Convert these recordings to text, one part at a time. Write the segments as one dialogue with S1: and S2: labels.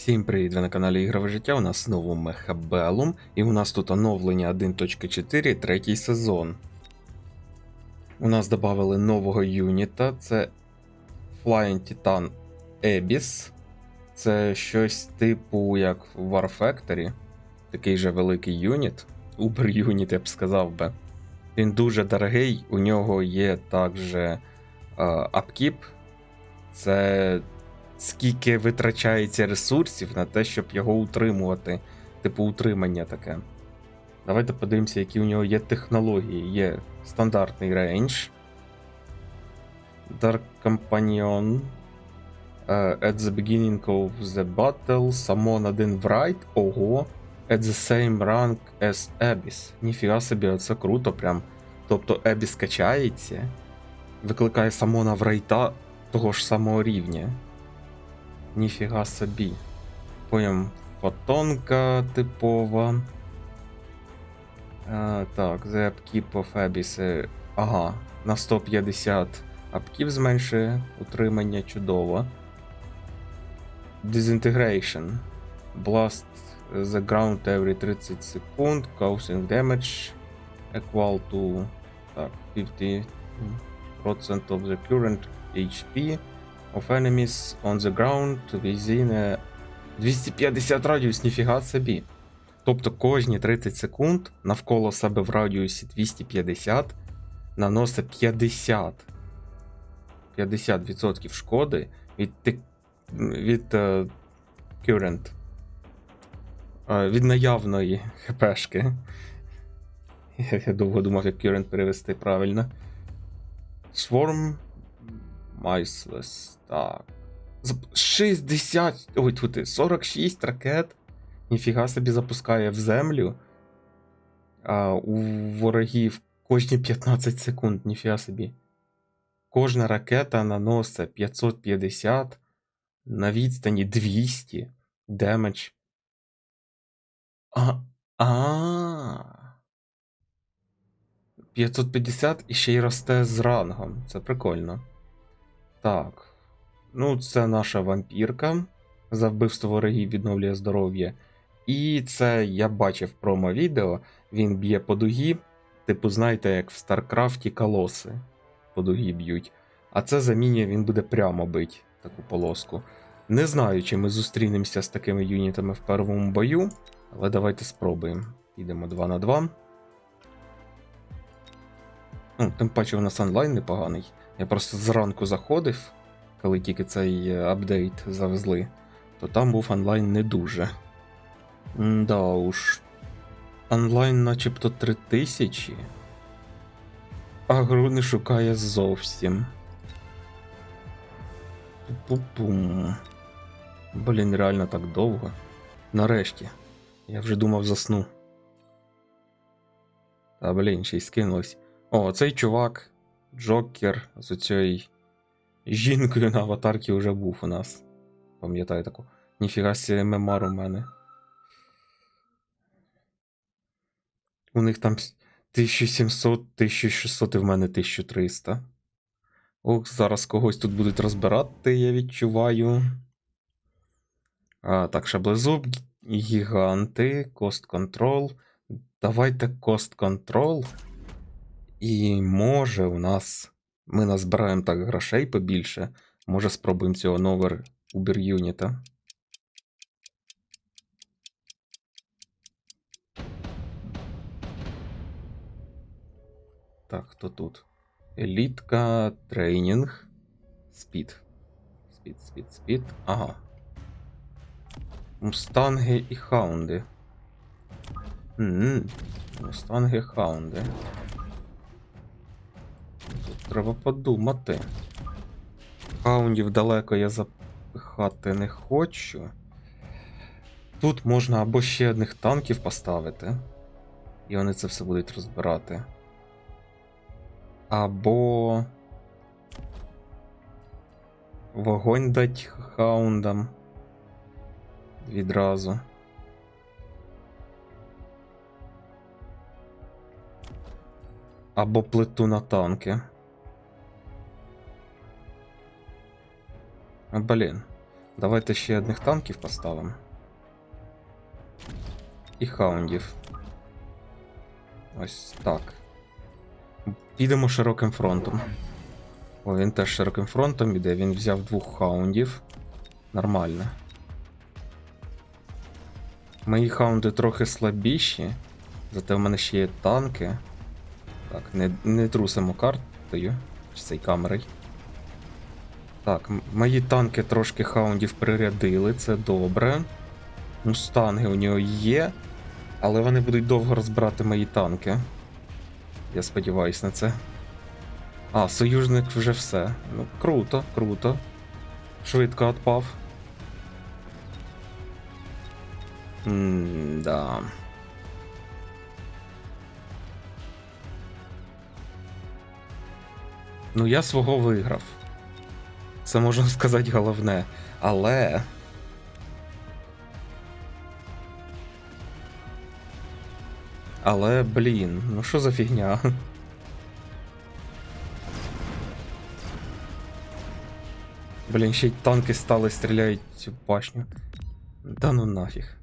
S1: Всім привіт, ви на каналі Ігрове життя. У нас знову Мехабелум, і у нас тут оновлення 1.4, третій сезон. У нас додали нового юніта, це Flying Titan Abyss. Це щось типу як War Factory. Такий же великий юніт. Uber юніт, я б сказав би. Він дуже дорогий, у нього є також е, апкіп. Це скільки витрачається ресурсів на те, щоб його утримувати. Типу утримання таке. Давайте подивимося, які у нього є технології. Є стандартний рейндж. Dark Companion. е, At the beginning of the battle, Summon один Wright. Ого. At the same rank as Abyss. Ніфіга собі, це круто прям. Тобто Abyss качається, викликає самона Врайта того ж самого рівня. Ніфіга собі. Потім фотонка типова. А, так, Upkeep of Abyss. е, Ага, на 150 апків зменшує утримання чудово. Disintegration. Blast the ground every 30 секунд, causing damage equal to так, 50% of the current HP of enemies on the ground within 250 радіус, ніфіга собі. Тобто кожні 30 секунд навколо себе в радіусі 250 наносить 50 50% шкоди від, від е, current. Е, від наявної хпшки. Я довго думав, як current перевести правильно. Swarm Miceless. Так. 60. Ой, тут 46 ракет. Ніфіга собі запускає в землю. А у ворогів кожні 15 секунд, ніфіга собі. Кожна ракета наносить 550 на відстані 200 демедж. А. А. 550 і ще й росте з рангом. Це прикольно. Так. Ну, це наша вампірка. За вбивство ворогів відновлює здоров'я. І це я бачив промо-відео. Він б'є по дугі. Типу, знаєте, як в Старкрафті колоси по дугі б'ють. А це замінює, він буде прямо бить таку полоску. Не знаю, чи ми зустрінемося з такими юнітами в первому бою, але давайте спробуємо. Йдемо 2 на 2. Ну, тим паче у нас онлайн непоганий. Я просто зранку заходив, коли тільки цей е, апдейт завезли, то там був онлайн не дуже. Да уж. Онлайн начебто 3000. А гру не шукає зовсім. Пу-пум. Блін, реально так довго. Нарешті. Я вже думав засну. Та блін, ще й скинулось. О, цей чувак, Джокер з оцією жінкою на аватарці вже був у нас. Пам'ятаю таку. Ніфіга сі мемар у мене. У них там 1700, 1600 і в мене 1300. Ох, зараз когось тут будуть розбирати, я відчуваю. А, так, шаблезуб, гіганти, кост контрол. Давайте кост контрол. І може у нас. Ми назбираємо так грошей побільше. Може спробуємо цього новер Uber юніта. Так, хто тут? Елітка, тренінг. Спід. Спід, спід, спід. Ага. Мустанги і хаунди. Ммм. Мустанги, хаунди. Тут треба подумати. Хаундів далеко я запихати не хочу. Тут можна або ще одних танків поставити, і вони це все будуть розбирати. Або. Вогонь дать хаундам. Відразу. Або плиту на танки. Блін. Давайте ще одних танків поставимо. І хаундів. Ось так. Підемо широким фронтом. О, він теж широким фронтом іде. Він взяв двох хаундів. Нормально. Мої хаунди трохи слабіші. Зате в мене ще є танки. Так, не, не трусимо картою. Чи цей камерою. Так, мої танки трошки хаундів прирядили, це добре. Мустанги у нього є, але вони будуть довго розбирати мої танки. Я сподіваюсь на це. А, союзник вже все. Ну, круто, круто. Швидко отпав. М-да. Ну, я свого виграв. Це можна сказати головне. Але. Але, блін, ну що за фігня? Блін, ще й танки стали стріляють в башню. Да ну нафіг.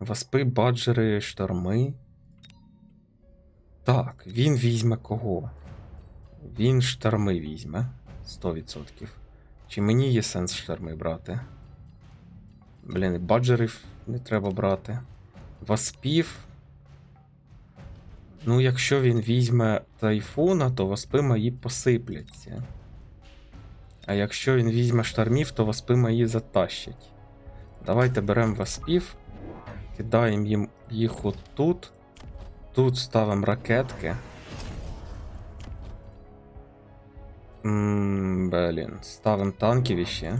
S1: Васпи, баджери, шторми. Так, він візьме кого? Він шторми візьме 100%. Чи мені є сенс шторми брати? Блін, баджерів не треба брати. Васпів. Ну, якщо він візьме тайфуна, то васпи мої посипляться. А якщо він візьме штормів, то васпи мої затащать. Давайте беремо васпів, кидаємо їм їх отут. Тут ставимо ракетки. Блін, ставимо танків іще.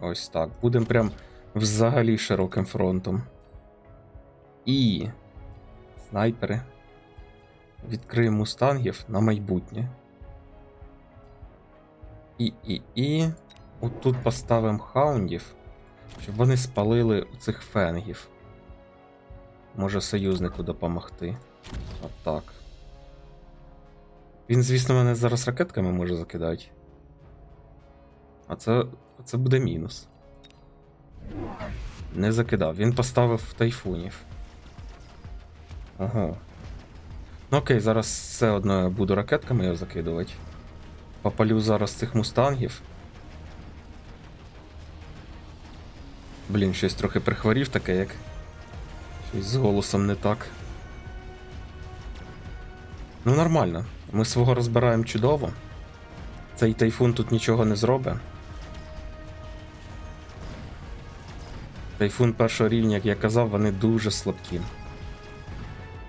S1: Ось так. Будемо прям взагалі широким фронтом. І. Снайпери. Відкриємо мустангів на майбутнє. І, і, і. Отут поставимо хаундів, щоб вони спалили цих фенгів. Може союзнику допомогти. Отак. Він, звісно, мене зараз ракетками може закидати. А це. це буде мінус. Не закидав. Він поставив тайфунів. Ого. Ну окей, зараз все одно я буду ракетками його закидувати. Попалю зараз цих мустангів. Блін, щось трохи прихворів таке, як. Щось з голосом не так. Ну, нормально. Ми свого розбираємо чудово. Цей тайфун тут нічого не зробить. Тайфун першого рівня, як я казав, вони дуже слабкі.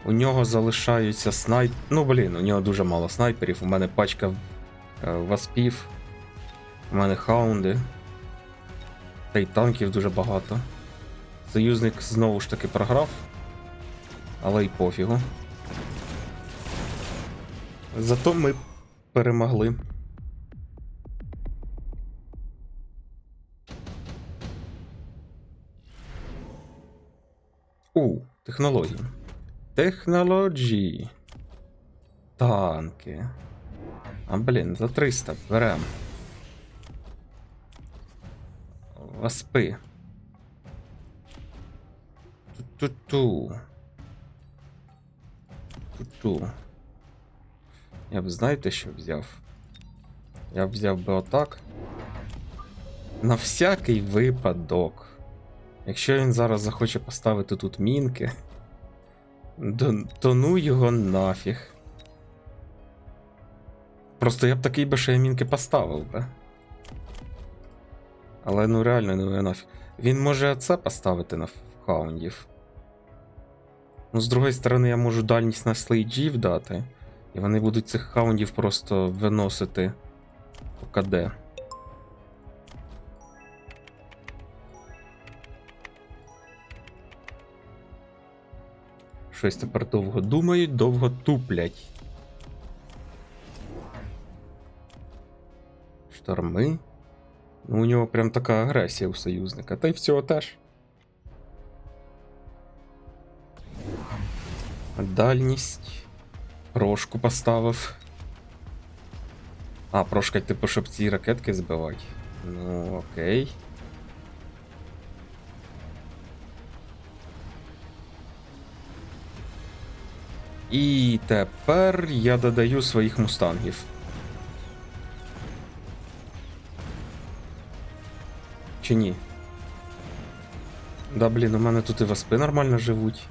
S1: У нього залишаються снайп. Ну, блін, у нього дуже мало снайперів. У мене пачка е, васпів. У мене хаунди. Та й танків дуже багато. Союзник знову ж таки програв. Але й пофігу. Зато ми перемогли. У, технології. Технології. Танки. А блін, за 300 берем. Васпи. Ту-ту-ту. Ту-ту. Я б знаєте, що взяв? Я б взяв би отак. На всякий випадок. Якщо він зараз захоче поставити тут мінки, то, ну його нафіг. Просто я б такий би ще мінки поставив би. Але ну реально ну нафіг. Він може це поставити на хаундів. Ну, з другої сторони, я можу дальність на слейджів дати. І вони будуть цих хаундів просто виносити по КД. Щось тепер довго думають, довго туплять. Шторми. Ну, у нього прям така агресія у союзника. Та й всього теж. Дальність. Рожку поставив. А, прошкать, типу, щоб ці ракетки збивати. Ну, окей. І тепер я додаю своїх мустангів. Чи ні? Да, блін, у мене тут і васпи нормально живуть.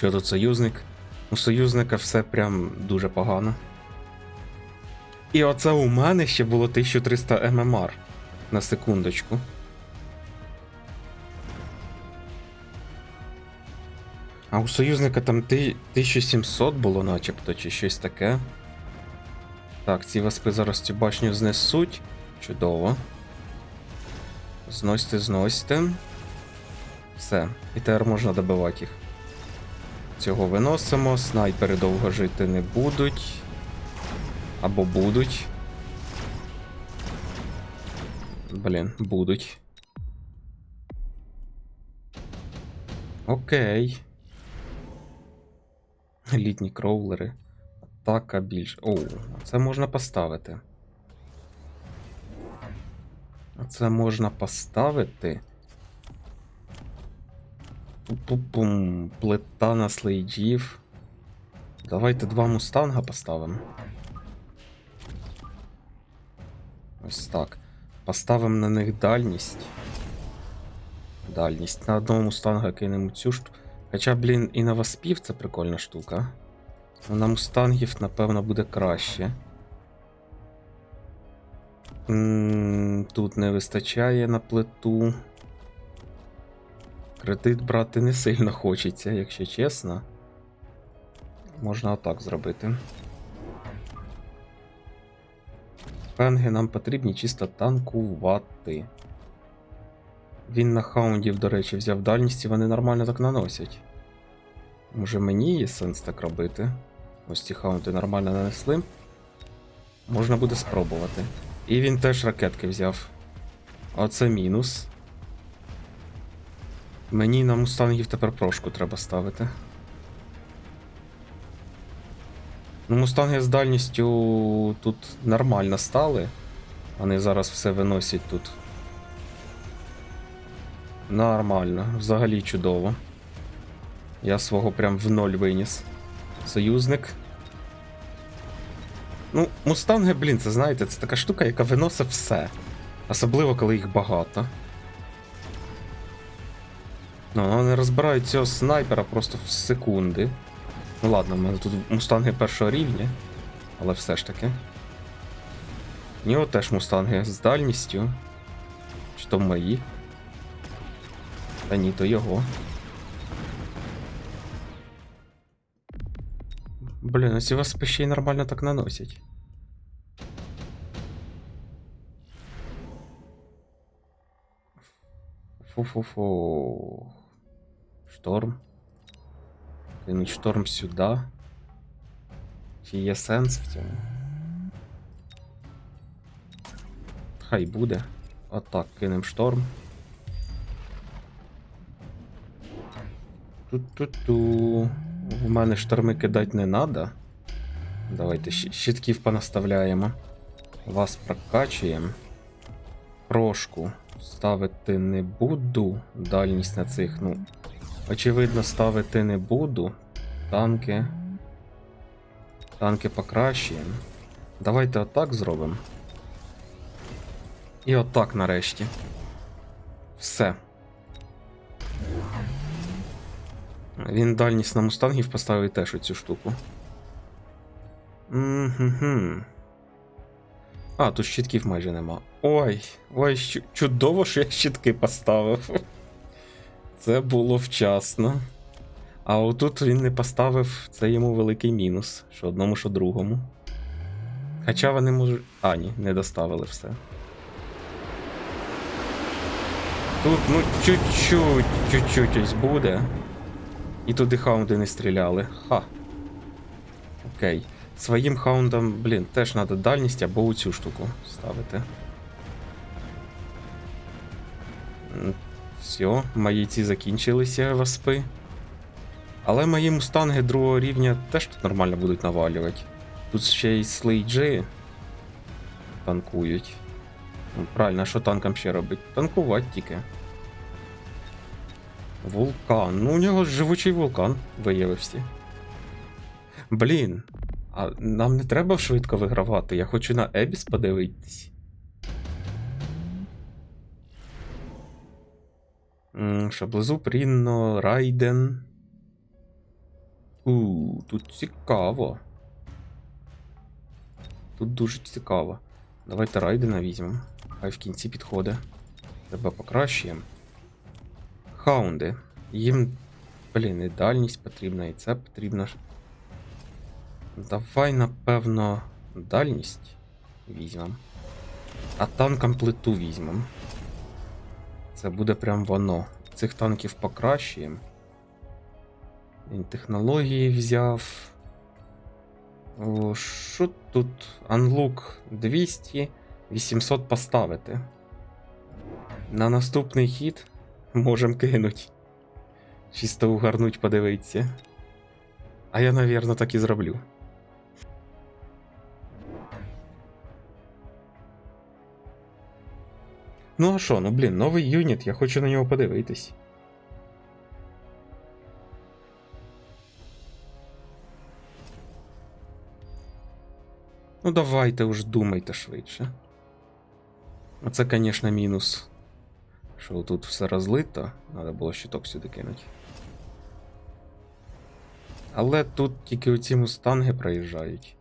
S1: Що тут союзник? У союзника все прям дуже погано. І оце у мене ще було 1300 ММР. На секундочку. А у союзника там 1700 було начебто, чи щось таке. Так, ці васпи зараз цю башню знесуть. Чудово. Зносьте, зносьте. Все. І тепер можна добивати їх. Цього виносимо. Снайпери довго жити не будуть. Або будуть. Блін, будуть. Окей. Літні кроулери. Атака більш. Оу, це можна поставити. Це можна поставити. Пу-пум, плита на слейджів. Давайте два мустанга поставимо. Ось так. Поставимо на них дальність. Дальність. На одного мустанга кинемо цю штуку. Хоча, блін, і на васпів це прикольна штука. Ну, На мустангів, напевно, буде краще. Тут не вистачає на плиту. Кредит брати не сильно хочеться, якщо чесно. Можна отак зробити. Фенги нам потрібні чисто танкувати. Він на хаундів, до речі, взяв дальність і вони нормально так наносять. Може мені є сенс так робити? Ось ці хаунти нормально нанесли. Можна буде спробувати. І він теж ракетки взяв. Оце мінус. Мені на мустангів тепер прошку треба ставити. Ну, мустанги з дальністю тут нормально стали. Вони зараз все виносять тут. Нормально, взагалі чудово. Я свого прям в ноль виніс. Союзник. Ну, мустанги, блін, це знаєте, це така штука, яка виносить все. Особливо, коли їх багато. Ну, вони розбирають цього снайпера просто в секунди. Ну ладно, в мене тут мустанги першого рівня, але все ж таки. У нього теж мустанги з дальністю. Чи то мої? Та ні, то його. Блін, а ці вас ще й нормально так наносять. Фу-фу-фу. Шторм. Кинуть шторм сюди. Чи є сенс в цьому? Хай буде. Отак, кинем шторм. Ту-ту-ту. В мене шторми кидати не треба. Давайте щитків понаставляємо. Вас прокачуємо. Прошку ставити не буду. Дальність на цих, ну. Очевидно, ставити не буду. Танки. Танки покращуємо. Давайте отак зробимо. І отак нарешті. Все. Він дальність на мустангів поставив теж оцю штуку. Мгм. А, тут щитків майже нема. Ой, ой, чудово, що я щитки поставив. Це було вчасно. А отут він не поставив, це йому великий мінус. Що одному, що другому. Хоча вони можуть. А, ні, не доставили все. Тут, ну, чуть-чуть, чуть-чуть ось буде. І туди хаунди не стріляли. Ха. Окей. Своїм хаундам, блін, теж треба дальність або цю штуку ставити. Все, мої ці закінчилися васпи. Але мої мустанги другого рівня теж тут нормально будуть навалювати. Тут ще й слейджі танкують. Ну, правильно, що танкам ще робить? Танкувати тільки. Вулкан. Ну, у нього живучий вулкан виявився. Блін. А нам не треба швидко вигравати. Я хочу на Ебіс подивитись. М, Шаблезу Прінно, Райден. У, тут цікаво. Тут дуже цікаво. Давайте Райдена візьмемо. Хай в кінці підходить. Тебе покращуємо. Хаунди. Їм, блін, і дальність потрібна, і це потрібно. Давай, напевно, дальність візьмемо. А танкам плиту візьмемо. Це буде прям воно. Цих танків покращуємо. Технології взяв. Що тут? Unlock 200, 800 поставити. На наступний хід можемо кинуть. Чисто угарнуть, подивитися. А я, навірно, так і зроблю. Ну а що, ну блін, новий юніт, я хочу на нього подивитись. Ну давайте уж думайте швидше. Оце, звісно, мінус. Що тут все розлито, треба було щиток сюди кинути. Але тут тільки оці мустанги проїжджають.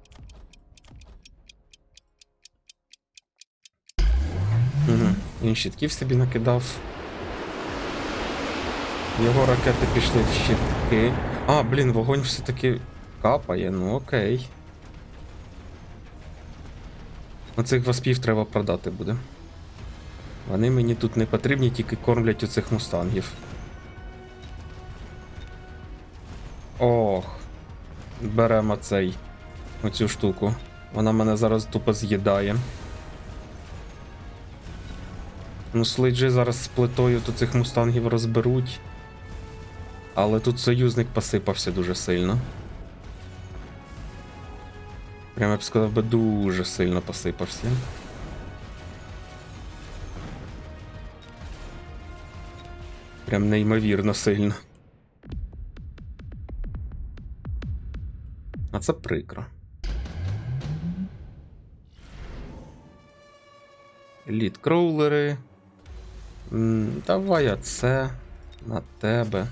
S1: Він щитків собі накидав. Його ракети пішли в щитки. А, блін, вогонь все-таки капає, ну окей. Оцих васпів треба продати буде. Вони мені тут не потрібні, тільки кормлять оцих мустангів. Ох. Беремо цей. Оцю штуку. Вона мене зараз тупо з'їдає. Ну, слейджі зараз з плитою то цих мустангів розберуть. Але тут союзник посипався дуже сильно. Прямо я б сказав би дуже сильно посипався. Прям неймовірно сильно. А це прикро. Лід кроулери. Давай оце на тебе.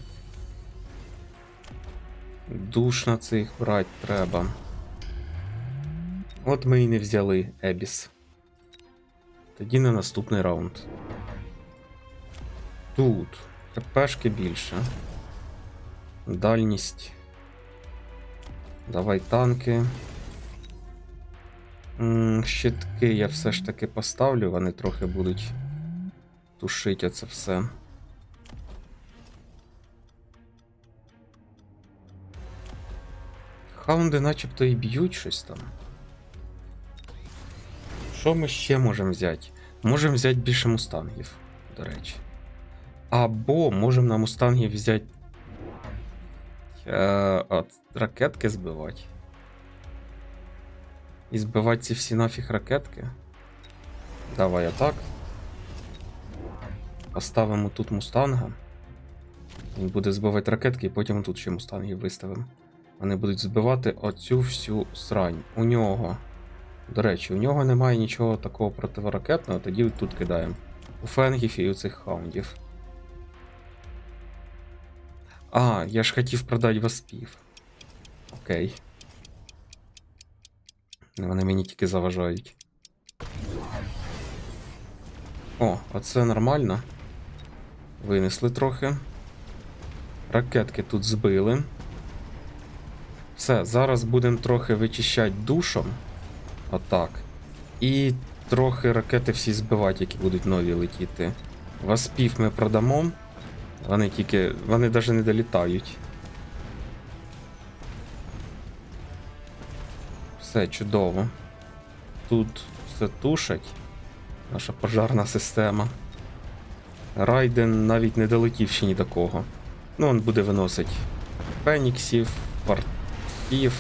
S1: Душ на цих брать треба. От ми і не взяли Ебіс. Тоді на наступний раунд. Тут ХПшки більше. Дальність. Давай танки. Щитки я все ж таки поставлю, вони трохи будуть тушити це все. Хаунди начебто і б'ють щось там. Що ми ще можемо взяти? Можемо взяти більше мустангів, до речі. Або можемо на мустангів взяти. Е, от, ракетки збивати. І збивати ці всі нафіг ракетки. Давай отак. Поставимо тут мустанга. Він буде збивати ракетки, і потім тут ще мустангів виставимо. Вони будуть збивати оцю всю срань. У нього. До речі, у нього немає нічого такого противоракетного, тоді тут кидаємо. У фенгів і у цих хаундів. А, я ж хотів продати васпів. Окей. Вони мені тільки заважають. О, оце нормально. Винесли трохи. Ракетки тут збили. Все, зараз будемо трохи вичищати душом. Отак. І трохи ракети всі збивати, які будуть нові летіти. Васпів ми продамо. Вони тільки. Вони навіть не долітають. Все чудово. Тут все тушать. Наша пожарна система. Райден навіть не долетів ще ні до кого. Ну, він буде виносить феніксів, фортів.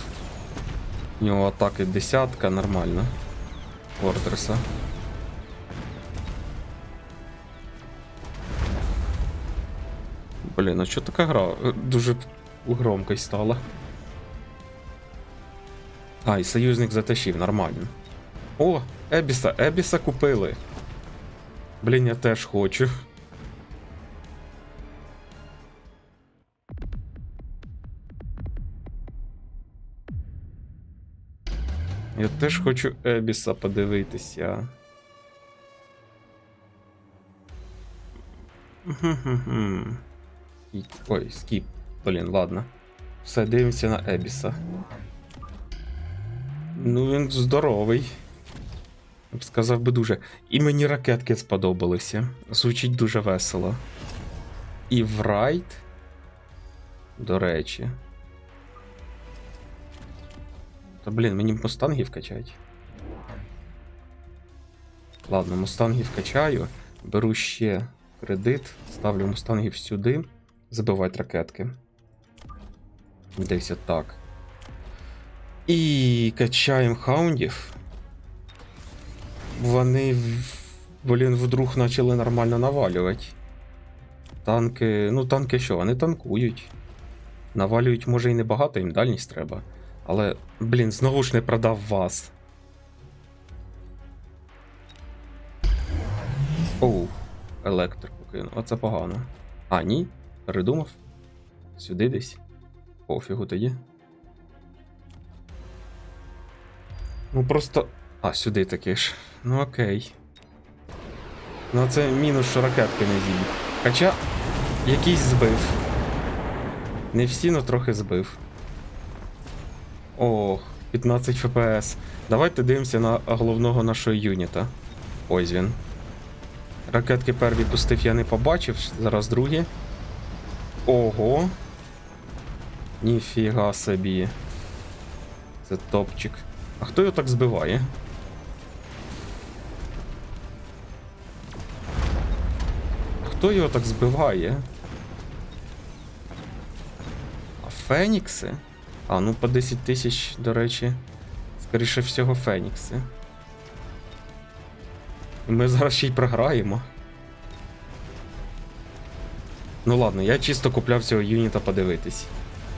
S1: У нього атаки десятка, нормально. Фортреса. Блін, а що така гра? Дуже громкою стала. А, і союзник затащив, нормально. О, Ебіса, Ебіса купили. Блін, я теж хочу. Я теж хочу Ебіса подивитися. Ой, скіп. Блін, ладно. Все, дивимося на Ебіса. Ну, він здоровий. Я б сказав би дуже. І мені ракетки сподобалися. Звучить дуже весело. І Врайт. До речі. Та блін, мені мустангів качать. Ладно, мустангів качаю. Беру ще кредит, ставлю мустангів сюди. Забивать ракетки. Десь так. І качаємо хаундів. Вони, блін, вдруг почали нормально навалювати. Танки. Ну, танки що? Вони танкують. Навалюють, може, і небагато, їм дальність треба. Але, блін, знову ж не продав вас. Оу, електрику кинув. Оце погано. А, ні? Передумав? Сюди десь? Пофігу тоді. Ну просто. А, сюди таки ж. Ну окей. Ну це мінус, що ракетки не з'їв. Хоча якийсь збив. Не всі, но трохи збив. Ох, 15 FPS. Давайте дивимося на головного нашого юніта. Ось він. Ракетки перві пустив, я не побачив, зараз другі. Ого. Ніфіга собі. Це топчик. А хто його так збиває? Хто його так збиває? А Фенікси? А, ну по 10 тисяч, до речі. Скоріше всього, Фенікси. І Ми зараз ще й програємо. Ну ладно, я чисто купляв цього юніта подивитись.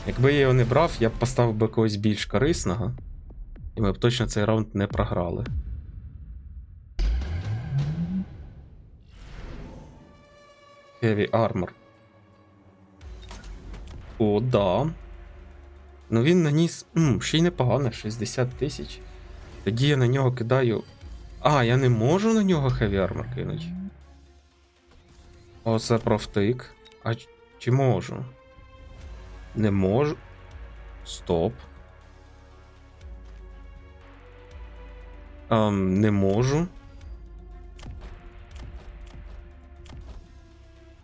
S1: Якби я його не брав, я б поставив би когось більш корисного. І ми б точно цей раунд не програли. Heavy Armor. О, да. Ну він наніс. М, ще й непогано, 60 тисяч. Тоді я на нього кидаю. А, я не можу на нього Heavy Armor кинуть. Оце профтик. А чи можу? Не можу. Стоп. Ем, не можу.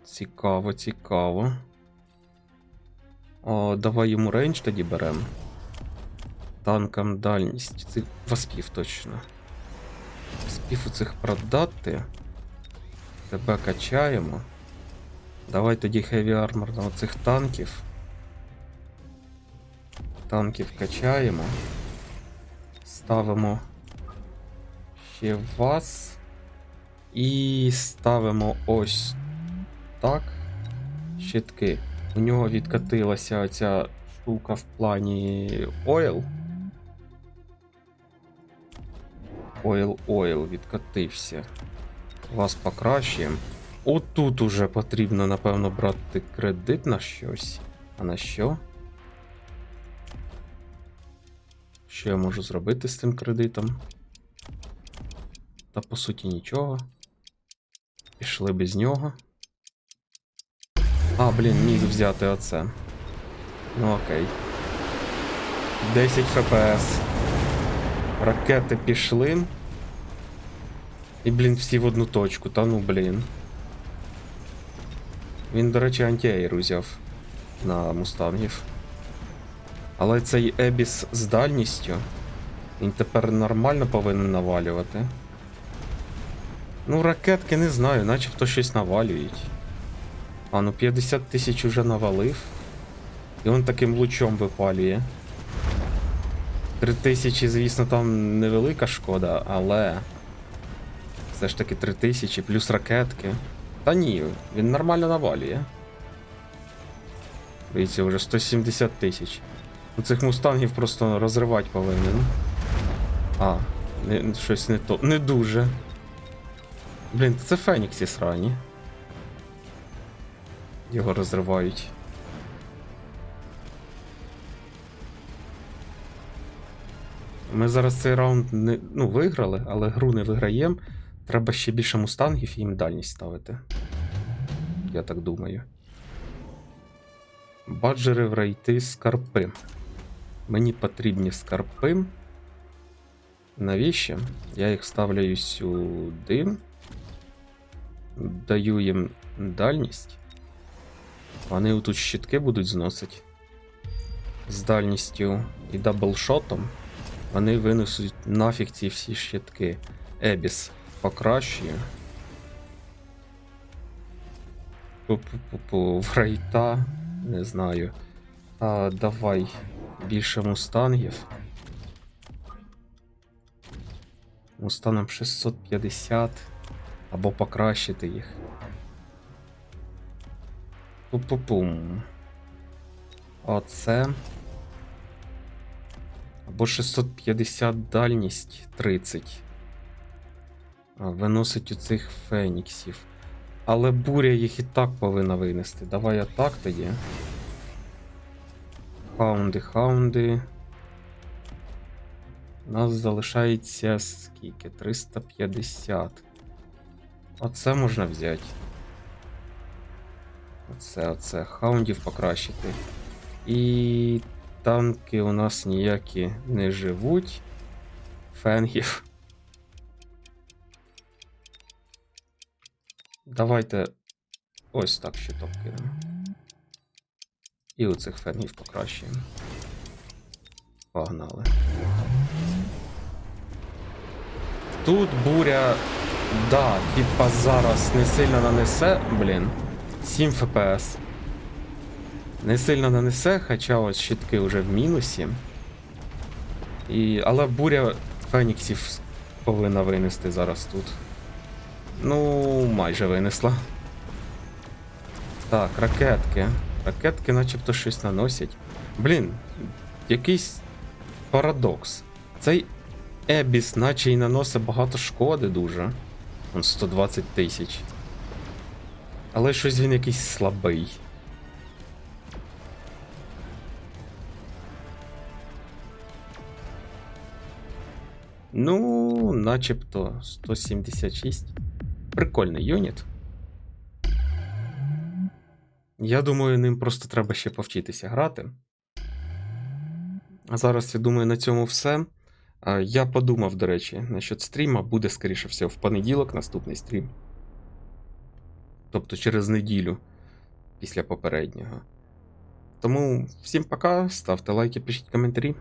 S1: Цікаво, цікаво. О, давай йому рейндж тоді беремо. Танкам дальність. Це васпів точно. Васпів у цих продати. Тебе качаємо. Давай тоді Heavy Armor на оцих танків. Танків качаємо. Ставимо ще вас. І ставимо ось так. Щитки. У нього відкатилася оця штука в плані Oil. Oil Oil відкатився. Вас покращуємо. Отут уже потрібно, напевно, брати кредит на щось. А на що? Що я можу зробити з цим кредитом? Та по суті нічого. Пішли без нього. А, блін, міг взяти оце. Ну окей. 10 FPS. Ракети пішли. І, блін, всі в одну точку, та ну блін. Він, до речі, антіейр узяв на мустангів. Але цей Ебіс з дальністю. Він тепер нормально повинен навалювати. Ну, ракетки не знаю, начебто щось навалюють. А, ну 50 тисяч уже навалив. І він таким лучом випалює. 3000, звісно, там невелика шкода, але. Все ж таки 3000 плюс ракетки. Та ні, він нормально навалює. Дивіться, вже 170 тисяч. У цих мустангів просто розривати повинен. А, не, щось не то. Не дуже. Блін, це Феніксі срані. Його розривають. Ми зараз цей раунд не, ну, виграли, але гру не виграємо. Треба ще більше мустангів і їм дальність ставити. Я так думаю. Баджери в рейти скарпи. Мені потрібні скарпи. Навіщо? Я їх ставлю сюди. Даю їм дальність. Вони тут щитки будуть зносити. З дальністю і даблшотом. Вони винесуть нафіг ці всі щитки. Ебіс покращує. Пу-пу-пу-пу. В рейта. Не знаю. А, давай більше мустангів. Мустанам 650. Або покращити їх. Пу-пу-пум. Оце. Або 650 дальність 30. Виносить у цих феніксів. Але буря їх і так повинна винести. Давай атак тоді. Хаунди, хаунди. У нас залишається скільки? 350. Оце можна взяти. Оце, оце. Хаундів покращити. І танки у нас ніякі не живуть. Фенгів. Давайте ось так щиток кинемо. І у цих фенгів покращуємо. Погнали. Тут буря. Да, типа зараз не сильно нанесе. Блін. 7 ФПС. Не сильно нанесе, хоча ось щитки вже в мінусі. І... Але буря Феніксів повинна винести зараз тут. Ну, майже винесла. Так, ракетки. Ракетки начебто щось наносять. Блін, якийсь парадокс. Цей Ебіс, наче й наносить багато шкоди дуже. Он 120 тисяч. Але щось він якийсь слабий. Ну, начебто 176. Прикольний юніт. Я думаю, ним просто треба ще повчитися грати. А зараз, я думаю, на цьому все. Я подумав, до речі, насчет стріма буде, скоріше всього, в понеділок наступний стрім. Тобто через неділю після попереднього. Тому всім пока, ставте лайки, пишіть коментарі.